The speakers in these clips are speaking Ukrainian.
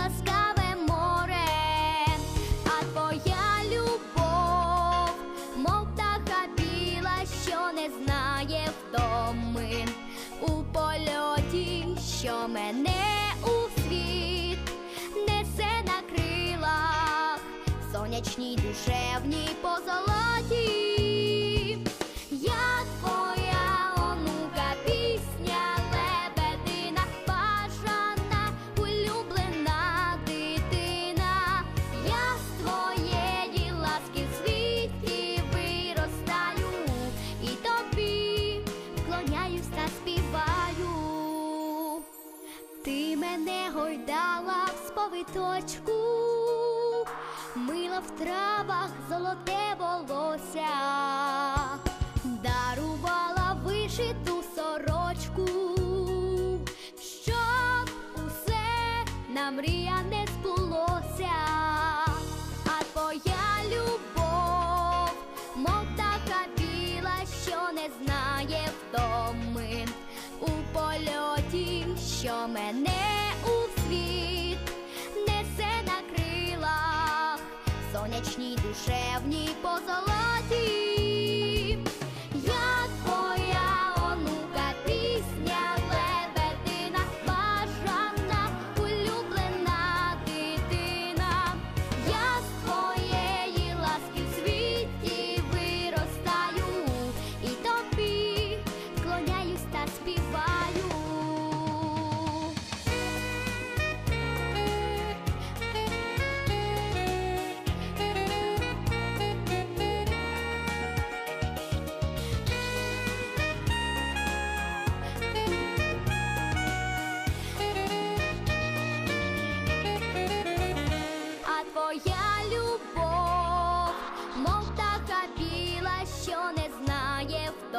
ласкаве море, а твоя любов, мов птаха біла, що не знає втоми у польоті, що мене у світ несе на крилах, сонячній душевній позолоті. Мене гойдала в сповиточку, мила в травах золоте волосся, дарувала вишиту сорочку, щоб усе нам мрія не збулося, а твоя любов, мов така біла, що не знає втоми. Що мене душевній позолоті.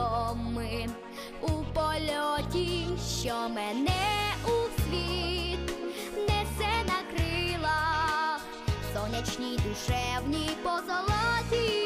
Втоми у польоті, що мене у світ несе на крилах, сонячній душевній позолоті.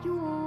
Співаю.